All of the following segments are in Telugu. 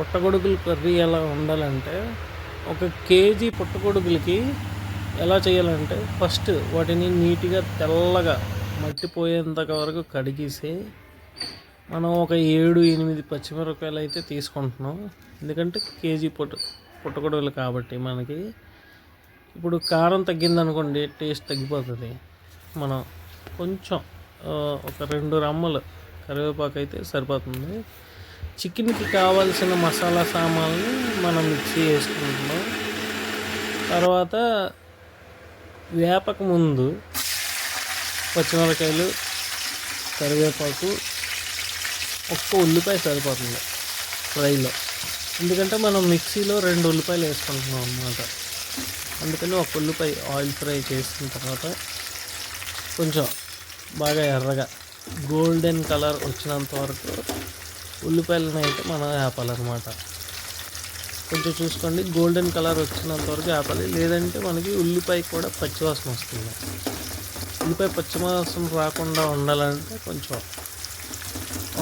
పుట్టగొడుగుల కర్రీ ఎలా ఉండాలంటే ఒక కేజీ పుట్టగొడుగులకి ఎలా చేయాలంటే ఫస్ట్ వాటిని నీట్గా తెల్లగా మట్టిపోయేంత వరకు కడిగేసి మనం ఒక ఏడు ఎనిమిది పచ్చిమిరపకాయలు అయితే తీసుకుంటున్నాం. ఎందుకంటే కేజీ పుట్ట పుట్టగొడుగులు కాబట్టి మనకి ఇప్పుడు కారం తగ్గిందనుకోండి టేస్ట్ తగ్గిపోతుంది. మనం కొంచెం ఒక రెండు రమ్మలు కరివేపాకు అయితే సరిపోతుంది. చికెన్కి కావాల్సిన మసాలా సామాన్లు మనం మిక్సీ వేసుకుంటున్నాం తర్వాత వేపక ముందు పచ్చిమిరపకాయలు కరివేపాకు ఒక్క ఉల్లిపాయ సరిపోతుంది ఫ్రైలో. ఎందుకంటే మనం మిక్సీలో రెండు ఉల్లిపాయలు వేసుకుంటున్నాం అన్నమాట. అందుకని ఒక ఉల్లిపాయ ఆయిల్ ఫ్రై చేసిన తర్వాత కొంచెం బాగా ఎర్రగా గోల్డెన్ కలర్ వచ్చినంత వరకు ఉల్లిపాయలను అయితే మనం వేపాలన్నమాట కొంచెం చూసుకోండి గోల్డెన్ కలర్ వచ్చినంత వరకు ఆపాలి. లేదంటే మనకి ఉల్లిపాయ కూడా పచ్చివాసన వస్తుంది. ఉల్లిపాయ పచ్చివాసన రాకుండా ఉండాలంటే కొంచెం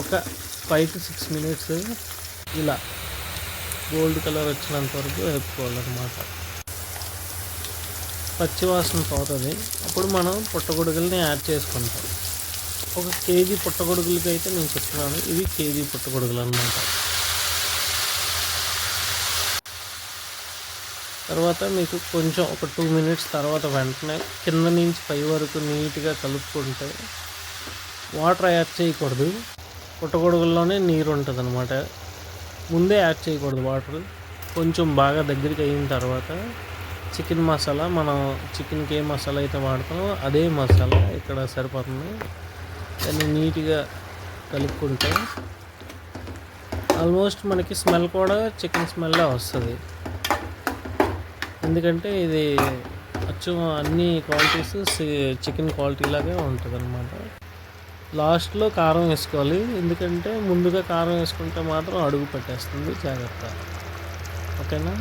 ఒక ఫైవ్ టు సిక్స్ మినిట్స్ ఇలా గోల్డ్ కలర్ వచ్చినంత వరకు వేపుకోవాలన్నమాట. పచ్చివాసన పోతుంది. అప్పుడు మనం పుట్టగొడుగుల్ని యాడ్ చేసుకుంటాం. ఒక కేజీ పుట్టగొడుగులకి అయితే నేను చెప్తున్నాను. ఇవి కేజీ పుట్టగొడుగులు అనమాట తర్వాత మీకు కొంచెం ఒక టూ మినిట్స్ తర్వాత వెంటనే కింద నుంచి పై వరకు నీట్గా కలుపుకుంటే వాటర్ యాడ్ చేయకూడదు. పుట్టగొడుగుల్లోనే నీరు ఉంటుంది అనమాట ముందే యాడ్ చేయకూడదు వాటర్. కొంచెం బాగా దగ్గరికి అయిన తర్వాత చికెన్ మసాలా మనం చికెన్కి ఏ మసాలా అయితే వాడతామో అదే మసాలా ఇక్కడ సరిపోతుంది. దాన్ని నీట్గా కలుపుకుంటే ఆల్మోస్ట్ మనకి స్మెల్ కూడా చికెన్ స్మెల్లే వస్తుంది. ఎందుకంటే ఇది అచ్చు అన్ని క్వాలిటీస్ చికెన్ క్వాలిటీ లాగే ఉంటుంది అనమాట లాస్ట్లో కారం వేసుకోవాలి. ఎందుకంటే ముందుగా కారం వేసుకుంటే మాత్రం అడుగు పెట్టేస్తుంది. జాగ్రత్త. ఓకేనా?